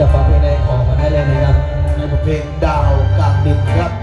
อยาฟังเพลงในขอมาได้เลยนะครับในบทเพลงดาวกลางดึกครับ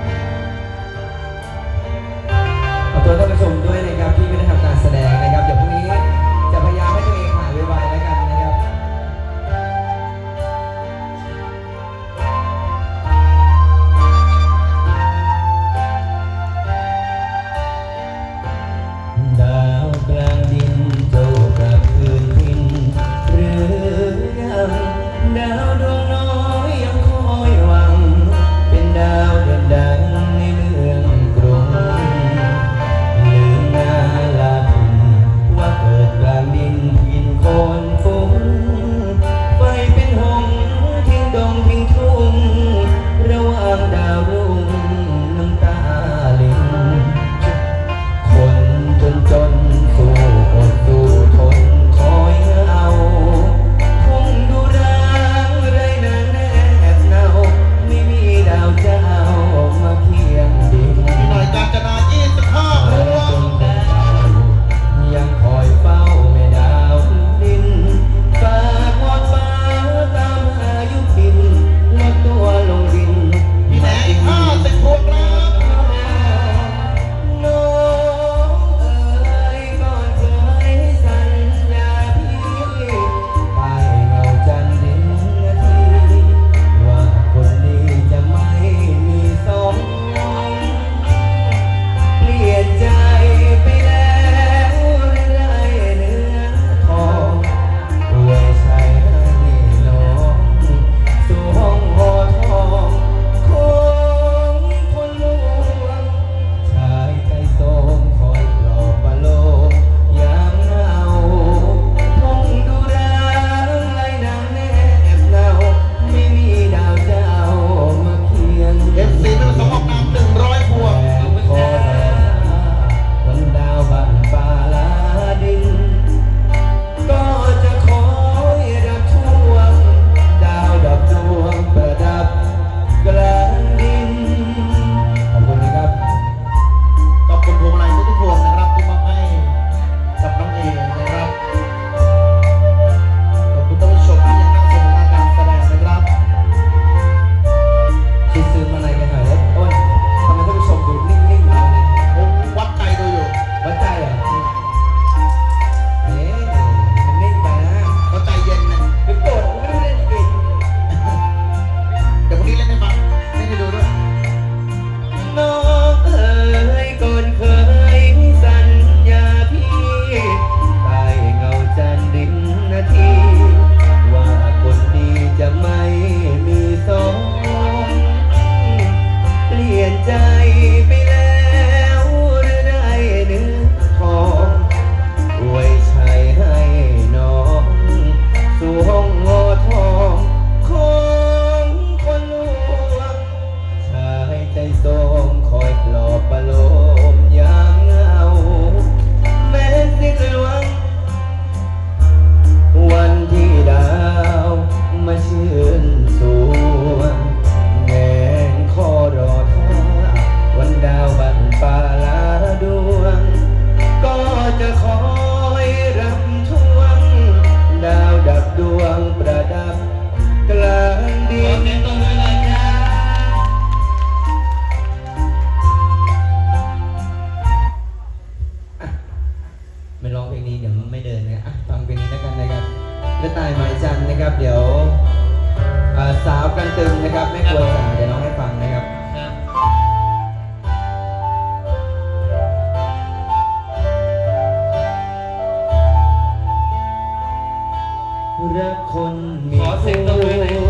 รักคนมีคู่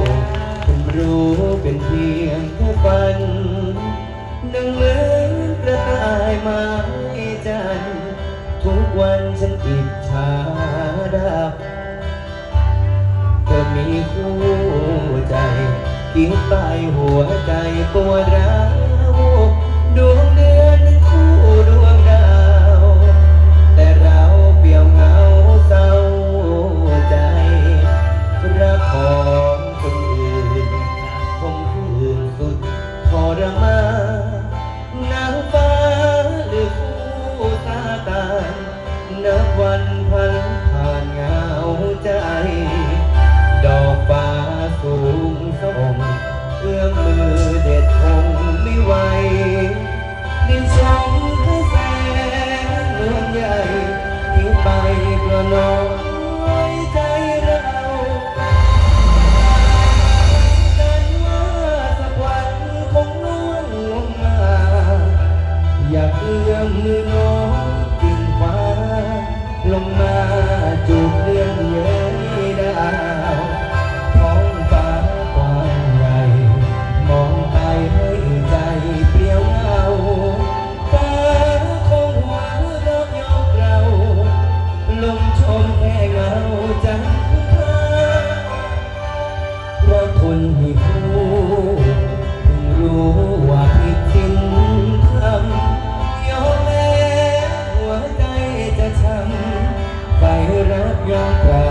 ผมรู้เป็นเพียงแค่ฝันดังเหมือนกระต่ายไม้จันทุกวันฉันอิจฉาดับเธอมีคู่ใจทิ้งไปหัวใจปวดร้าว รั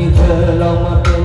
อยากใ